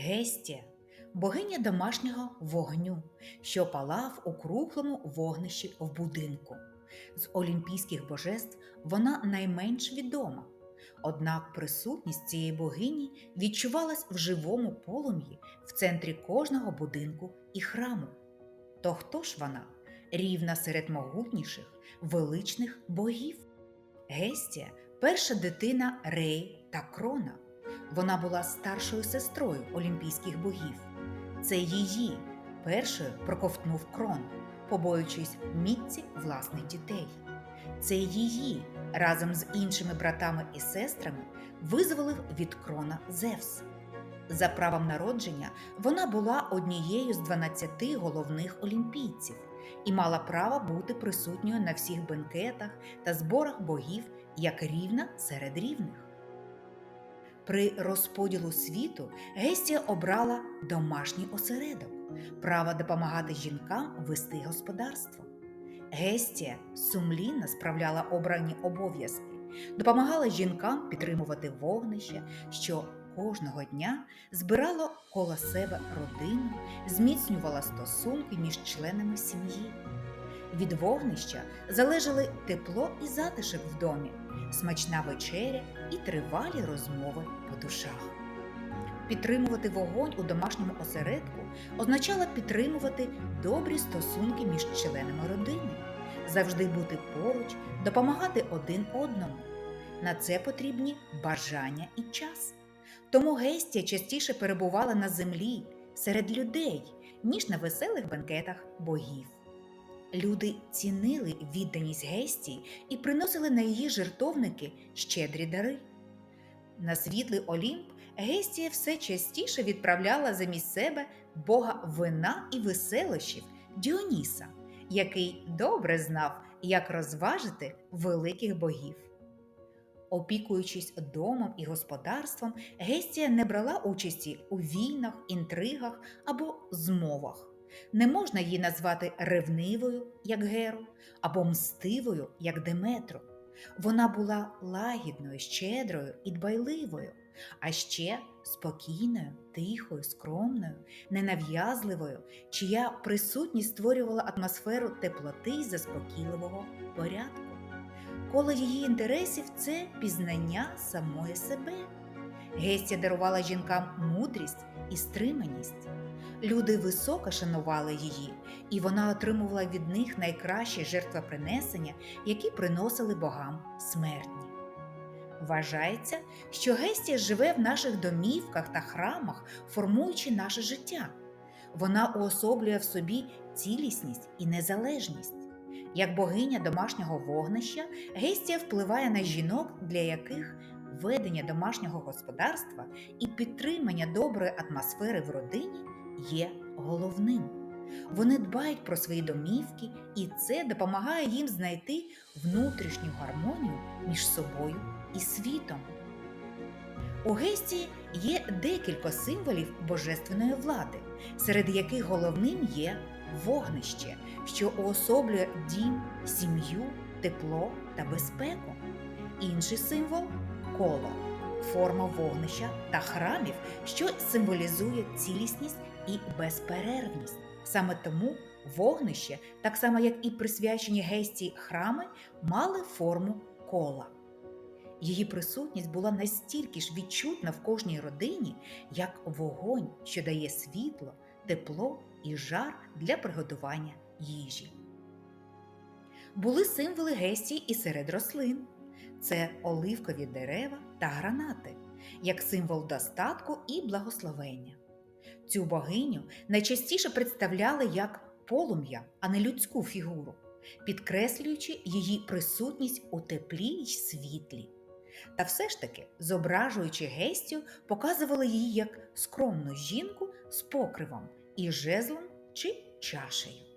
Гестія богиня домашнього вогню, що палав у круглому вогнищі в будинку. З олімпійських божеств вона найменш відома. Однак присутність цієї богині відчувалась в живому полум'ї в центрі кожного будинку і храму. То хто ж вона? Рівна серед могутніших, величних богів. Гестія перша дитина Реї та Крона. Вона була старшою сестрою олімпійських богів. Це її першою проковтнув крон, побоюючись міці власних дітей. Це її разом з іншими братами і сестрами визволив від крона Зевс. За правом народження вона була однією з 12 головних олімпійців і мала право бути присутньою на всіх бенкетах та зборах богів як рівна серед рівних. При розподілу світу Гестія обрала домашній осередок, право допомагати жінкам вести господарство. Гестія сумлінно справляла обрані обов'язки, допомагала жінкам підтримувати вогнище, що кожного дня збирало коло себе родину, зміцнювала стосунки між членами сім'ї. Від вогнища залежали тепло і затишок в домі, смачна вечеря і тривалі розмови по душах. Підтримувати вогонь у домашньому осередку означало підтримувати добрі стосунки між членами родини, завжди бути поруч, допомагати один одному. На це потрібні бажання і час. Тому Гестія частіше перебувала на землі серед людей, ніж на веселих бенкетах богів. Люди цінили відданість Гестії і приносили на її жертовники щедрі дари. На світлий Олімп Гестія все частіше відправляла замість себе бога вина і веселощів Діоніса, який добре знав, як розважити великих богів. Опікуючись домом і господарством, Гестія не брала участі у війнах, інтригах або змовах. Не можна її назвати ревнивою, як Геру, або мстивою, як Деметру. Вона була лагідною, щедрою і дбайливою, а ще спокійною, тихою, скромною, ненав'язливою, чия присутність створювала атмосферу теплоти й заспокійливого порядку. Коло її інтересів це пізнання самої себе. Гестія дарувала жінкам мудрість і стриманість. Люди високо шанували її, і вона отримувала від них найкращі жертвопринесення, які приносили богам смертні. Вважається, що Гестія живе в наших домівках та храмах, формуючи наше життя. Вона уособлює в собі цілісність і незалежність. Як богиня домашнього вогнища, Гестія впливає на жінок, для яких ведення домашнього господарства і підтримання доброї атмосфери в родині є головним. Вони дбають про свої домівки, і це допомагає їм знайти внутрішню гармонію між собою і світом. У Гестії є декілька символів божественної влади, серед яких головним є вогнище, що уособлює дім, сім'ю, тепло та безпеку. Інший символ коло, форма вогнища та храмів, що символізує цілісність і безперервність. Саме тому вогнище, так само як і присвячені гесті храми, мали форму кола. Її присутність була настільки ж відчутна в кожній родині, як вогонь, що дає світло, тепло і жар для приготування їжі. Були символи гестії і серед рослин це оливкові дерева та гранати, як символ достатку і благословення. Цю богиню найчастіше представляли як полум'я, а не людську фігуру, підкреслюючи її присутність у теплі й світлі. Та все ж таки, зображуючи гестю, показували її як скромну жінку з покривом і жезлом чи чашею.